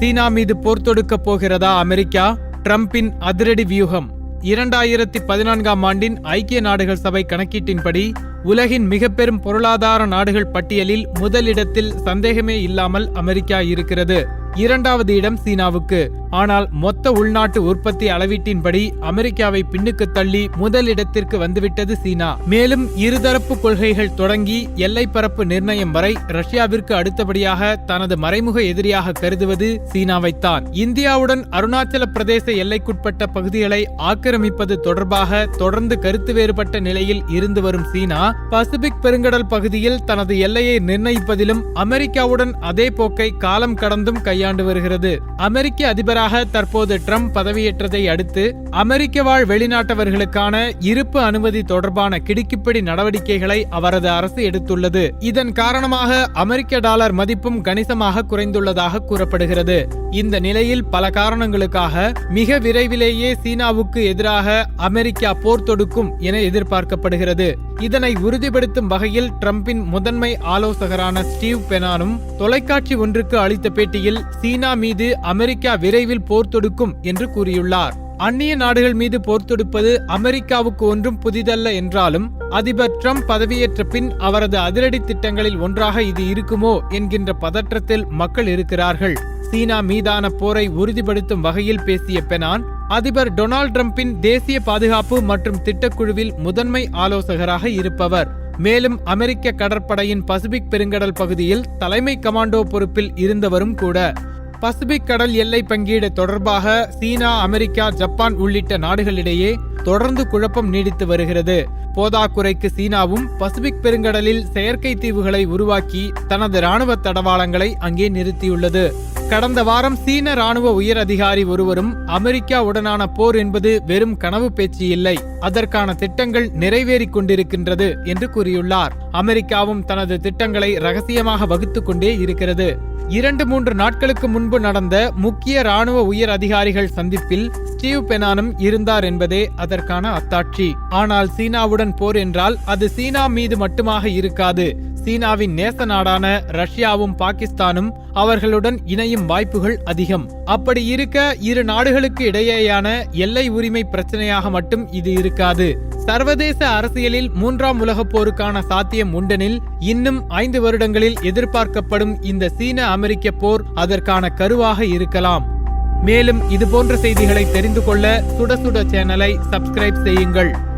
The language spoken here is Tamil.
சீனா மீது போர் தொடுக்கப் போகிறதா அமெரிக்கா? ட்ரம்பின் அதிரடி வியூகம். இரண்டாயிரத்தி பதினான்காம் ஆண்டின் ஐக்கிய நாடுகள் சபை கணக்கீட்டின்படி உலகின் மிக பெரும் பொருளாதார நாடுகள் பட்டியலில் முதலிடத்தில் சந்தேகமே இல்லாமல் அமெரிக்கா இருக்கிறது. இரண்டாவது இடம் சீனாவுக்கு. ஆனால் மொத்த உள்நாட்டு உற்பத்தி அளவீட்டின்படி அமெரிக்காவை பின்னுக்கு தள்ளி முதலிடத்திற்கு வந்துவிட்டது சீனா. மேலும் இருதரப்பு கொள்கைகள் தொடங்கி எல்லை பரப்பு நிர்ணயம் வரை ரஷ்யாவிற்கு அடுத்தபடியாக தனது மறைமுக எதிரியாக கருதுவது சீனாவைத்தான். இந்தியாவுடன் அருணாச்சல பிரதேச எல்லைக்குட்பட்ட பகுதிகளை ஆக்கிரமிப்பது தொடர்பாக தொடர்ந்து கருத்து வேறுபட்ட நிலையில் இருந்து வரும் சீனா பசிபிக் பெருங்கடல் பகுதியில் தனது எல்லையை நிர்ணயிப்பதிலும் அமெரிக்காவுடன் அதே போக்கை காலம் கடந்தும் கையாண்டு வருகிறது. அமெரிக்க அதிபராக தற்போது ட்ரம்ப் பதவியேற்றதை அடுத்து அமெரிக்க வாழ் வெளிநாட்டவர்களுக்கான இருப்பு அனுமதி தொடர்பான கிடுக்கிப்பிடி நடவடிக்கைகளை அவரது அரசு எடுத்துள்ளது. இதன் காரணமாக அமெரிக்க டாலர் மதிப்பும் கணிசமாக குறைந்துள்ளதாக கூறப்படுகிறது. இந்த நிலையில் பல காரணங்களுக்காக மிக விரைவிலேயே சீனாவுக்கு எதிராக அமெரிக்கா போர் தொடுக்கும் என எதிர்பார்க்கப்படுகிறது. இதனை உறுதிப்படுத்தும் வகையில் டிரம்பின் முதன்மை ஆலோசகரான ஸ்டீவ் பெனானும் தொலைக்காட்சி ஒன்றுக்கு அளித்த பேட்டியில் சீனா மீது அமெரிக்கா விரைவில் போர் தொடுக்கும் என்று கூறியுள்ளார். அந்நிய நாடுகள் மீது போர் தொடுப்பது அமெரிக்காவுக்கு ஒன்றும் புதிதல்ல என்றாலும் அதிபர் ட்ரம்ப் பதவியேற்ற பின் அவரது அதிரடி திட்டங்களில் ஒன்றாக இது இருக்குமோ என்கின்ற பதற்றத்தில் மக்கள் இருக்கிறார்கள். சீனா மீதான போரை உறுதிப்படுத்தும் வகையில் பேசிய பெனான் அதிபர் டொனால்ட் ட்ரம்பின் தேசிய பாதுகாப்பு மற்றும் திட்டக்குழுவில் முதன்மை ஆலோசகராக இருப்பவர். மேலும் அமெரிக்க கடற்படையின் பசிபிக் பெருங்கடல் பகுதியில் தலைமை கமாண்டோ பொறுப்பில் இருந்தவரும் கூட. பசிபிக் கடல் எல்லை பங்கீடு தொடர்பாக சீனா அமெரிக்கா ஜப்பான் உள்ளிட்ட நாடுகளிடையே தொடர்ந்து குழப்பம் நீடித்து வருகிறது. போதாக்குறைக்கு சீனாவும் பசிபிக் பெருங்கடலில் செயற்கை தீவுகளை உருவாக்கி தனது ராணுவ தடவாளங்களை அங்கே நிறுத்தியுள்ளது. கடந்த வாரம் சீன ராணுவ உயர் அதிகாரி ஒருவரும் அமெரிக்காவுடனான போர் என்பது வெறும் கனவு பேச்சு இல்லை. அதற்கான திட்டங்கள் நிறைவேறிக் கொண்டிருக்கின்றது என்று கூறியுள்ளார். அமெரிக்காவும் தனது திட்டங்களை ரகசியமாக வகுத்து கொண்டே இருக்கிறது. இரண்டு மூன்று நாட்களுக்கு முன்பு நடந்த முக்கிய ராணுவ உயர் அதிகாரிகள் சந்திப்பில் ஸ்டீவ் பெனானும் இருந்தார் என்பதே அதற்கான அத்தாட்சி. ஆனால் சீனாவுடன் போர் என்றால் அது சீனா மீது மட்டுமாக இருக்காது. சீனாவின் நேச நாடான ரஷ்யாவும் பாகிஸ்தானும் அவர்களுடன் இணையும் வாய்ப்புகள் அதிகம். அப்படி இருக்க இரு நாடுகளுக்கு இடையேயான எல்லை உரிமை பிரச்சனையாக மட்டும் இது இருக்காது. சர்வதேச அரசியலில் மூன்றாம் உலகப் போருக்கான சாத்தியம் உண்டெனில் இன்னும் ஐந்து வருடங்களில் எதிர்பார்க்கப்படும் இந்த சீன அமெரிக்க போர் அதற்கான கருவாக இருக்கலாம். மேலும் இதுபோன்ற செய்திகளை தெரிந்து கொள்ள சுட சுட சேனலை சப்ஸ்கிரைப் செய்யுங்கள்.